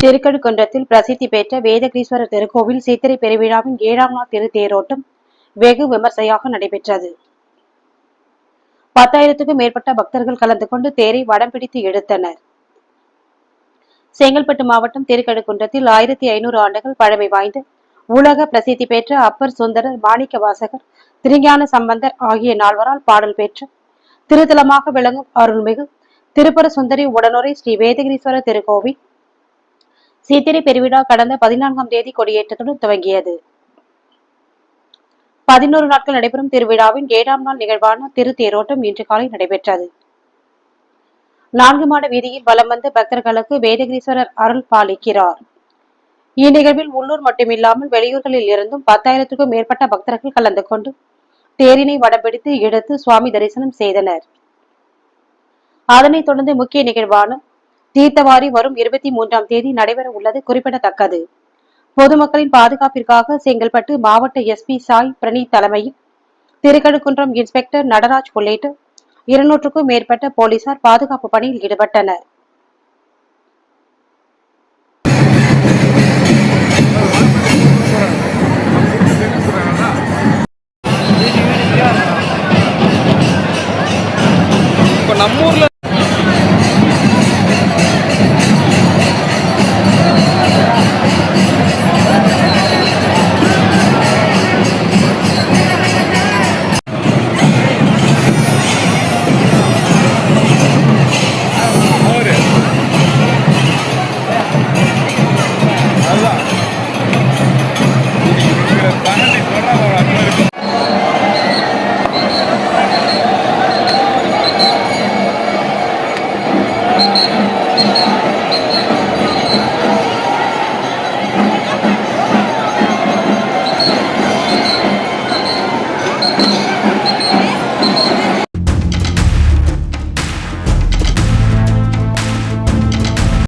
திருக்கழுக்குன்றத்தில் பிரசித்தி பெற்ற வேதகிரீஸ்வரர் திருக்கோவில் சித்திரை பெருவிழாவின் ஏழாம் நாள் திருத்தேரோட்டம் வெகு விமர்சையாக நடைபெற்றது. பத்தாயிரத்துக்கும் மேற்பட்ட பக்தர்கள் கலந்து கொண்டு தேரை வடம் பிடித்து இழுத்தனர் செங்கல்பட்டு மாவட்டம் திருக்கழுக்குன்றத்தில் ஆயிரத்தி ஐநூறு ஆண்டுகள் பழமை வாய்ந்த உலக பிரசித்தி பெற்ற அப்பர் சுந்தரர் மாணிக்க வாசகர் திருஞான சம்பந்தர் ஆகிய நால்வரால் பாடல் பெற்ற திருத்தலமாக விளங்கும் அருள்மிகு திருப்பர சுந்தரி உடனுரை ஸ்ரீ வேதகிரீஸ்வரர் திருக்கோவில் சித்திரை பெருவிழா கடந்த பதினான்காம் தேதி கொடியேற்றத்துடன் துவங்கியது. பதினோரு நாட்கள் நடைபெறும் திருவிழாவின் ஏழாம் நாள் நிகழ்வான திருத்தேரோட்டம் இன்று காலை நடைபெற்றது. நான்கு மாட வீதியில் வலம் வந்து பக்தர்களுக்கு வேதகிரீஸ்வரர் அருள் பாலிக்கிறார். இந்நிகழ்வில் உள்ளூர் மட்டுமில்லாமல் வெளியூர்களில் இருந்தும் பத்தாயிரத்துக்கும் மேற்பட்ட பக்தர்கள் கலந்து கொண்டு தேரினை வடம்பிடித்து எடுத்து சுவாமி தரிசனம் செய்தனர். அதனைத் தொடர்ந்து முக்கிய நிகழ்வான தீர்த்தவாரி வரும் இருபத்தி மூன்றாம் தேதி நடைபெற உள்ளது குறிப்பிடத்தக்கது. பொதுமக்களின் பாதுகாப்பிற்காக செங்கல்பட்டு மாவட்ட எஸ்பி சாய் பிரணீத் தலைமையில் திருக்கடுக்குன்றம் இன்ஸ்பெக்டர் நடராஜ் உள்ளிட்ட இருநூற்றுக்கும் மேற்பட்ட போலீசார் பாதுகாப்பு பணியில் ஈடுபட்டனர். நம்ம ஊர்ல